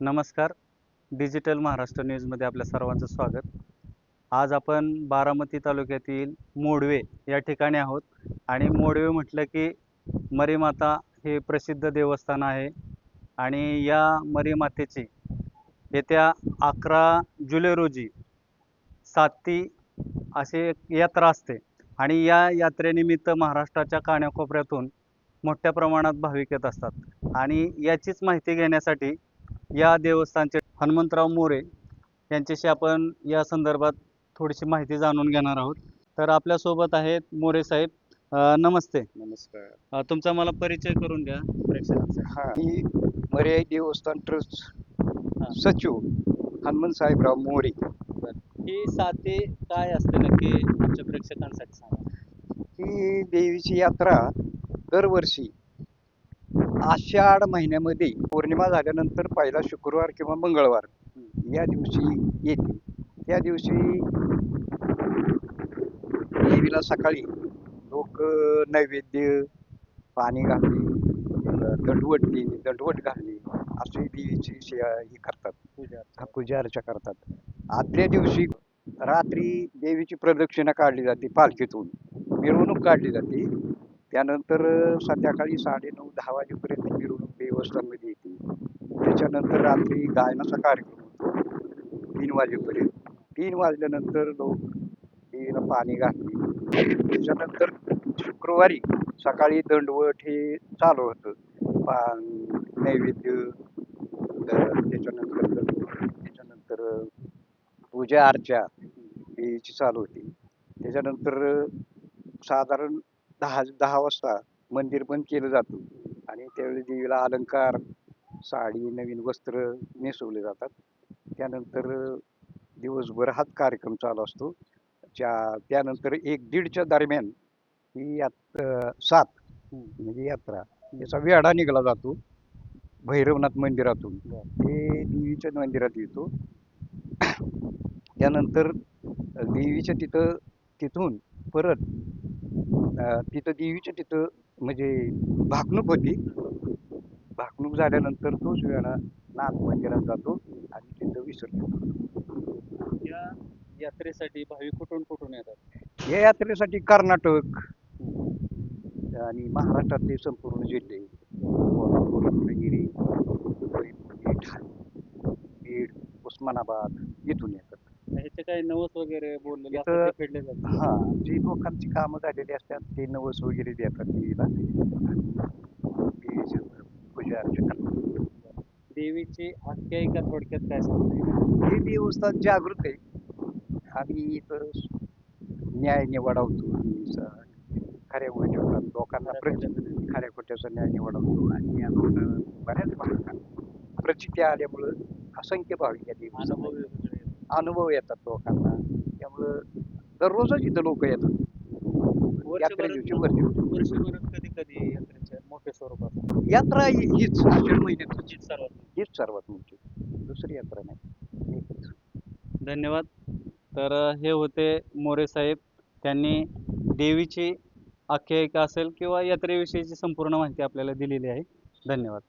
नमस्कार. डिजिटल महाराष्ट्र न्यूजमध्ये आपल्या सर्वांचं स्वागत. आज आपण बारामती तालुक्यातील मोडवे या ठिकाणी आहोत. आणि मोडवे म्हटलं की मरीमाता हे प्रसिद्ध देवस्थान आहे. आणि या मरीमातेची येत्या अकरा जुलै रोजी साती असे एक यात्रा असते. आणि या यात्रेनिमित्त महाराष्ट्राच्या काण्याकोपऱ्यातून मोठ्या प्रमाणात भाविक येत असतात. आणि याचीच माहिती घेण्यासाठी या देवस्थानचे हनुमंतराव मोरे यांच्याशी आपण या संदर्भात थोडीशी माहिती जाणून घेणार आहोत. तर आपल्यासोबत आहेत मोरे साहेब. अ, नमस्ते. नमस्कार. अ, तुमचा मला परिचय करून द्या. प्रेक्षकांचा. हा मी मर्याई देवस्थान ट्रस्ट सचिव हनुमंत साहेबराव मोरे. ही साती काय असते नक्की? आमच्या प्रेक्षकांसाठी सांगा. ही देवीची यात्रा दरवर्षी आषाढ महिन्यामध्ये पौर्णिमा झाल्यानंतर पहिला शुक्रवार किंवा मंगळवार या दिवशी येते. त्या दिवशी देवीला सकाळी लोक नैवेद्य पाणी घालणे दंडवट देणे दंडवट घालणे अशी देवीची सेवा ही करतात. पूजा पूजा अर्चा करतात. आदल्या दिवशी रात्री देवीची प्रदक्षिणा काढली जाते पालखीतून. मिरवणूक काढली जाते. त्यानंतर संध्याकाळी साडेनऊ दहा वाजेपर्यंत मिरवणूक देवस्थानमध्ये येते. त्याच्यानंतर रात्री गायनाचा कार्यक्रम होतो. तीन वाजेपर्यंत. तीन वाजल्यानंतर लोक देवीला पाणी घालणे त्याच्यानंतर शुक्रवारी सकाळी दंडवट हे चालू होतं. पा नैवेद्य त्याच्यानंतर त्याच्यानंतर पूजा अर्चा याची चालू होती. त्याच्यानंतर साधारण दहा दहा वाजता मंदिर बंद केलं जातं. आणि त्यावेळी देवीला अलंकार साडी नवीन वस्त्र नेसवले जातात. त्यानंतर दिवसभर हाच कार्यक्रम चालू असतो. च्या त्यानंतर एक दीडच्या दरम्यान ही यात सात म्हणजे यात्रा याचा वेढा निघाला जातो. भैरवनाथ मंदिरातून. ते देवीच्या मंदिरात येतो. त्यानंतर देवीच्या तिथं तिथून परत तिथं देवीच्या तिथं म्हणजे भाकणूक होती. भाकणूक झाल्यानंतर तोच वेळा नाथ मंदिरात जातो आणि तिथं विसर्जन. या यात्रेसाठी भाविक कुठून कुठून येतात? या यात्रेसाठी कर्नाटक आणि महाराष्ट्रातले संपूर्ण जिल्हे. कोल्हापूर रत्नागिरी ठाणे बीड उस्मानाबाद इथून येतात. काही नवस वगैरे बोललेले असतात ते फेडले जातात. हा जी लोकांची कामं झालेली असतात ते नवस वगैरे देतात देवीला देवीची पूजा अर्चा करतात. देवीची आख्यायिका थोडक्यात काय सांगता हे देवस्थान जागृत आहे. आम्ही इथं न्याय निवडावतो. आम्ही स- खऱ्या गोष्टी लोकांना खऱ्या खोट्याचा न्याय. निवडावतो. आणि बऱ्याच भागात प्रचिती आल्यामुळं असंख्य भाविक या अनुभव आहेत. अनुभव येतात लोकांना. त्यामुळं दररोजच इथं लोक येतात. यात्रे दिवशी वर्षभरात कधी कधी यात्रेचे मोठे स्वरूप असतात यात्रा ही- हीच आषाढ महिन्यात हीच सर्वात मोठी. हीच सर्वात मोठी. दुसरी यात्रा नाही. एकच धन्यवाद. तर अ, हे होते मोरे साहेब. त्यांनी देवीची आख्यायिका असेल किंवा यात्रेविषयीची संपूर्ण माहिती आपल्याला दिलेली आहे. धन्यवाद.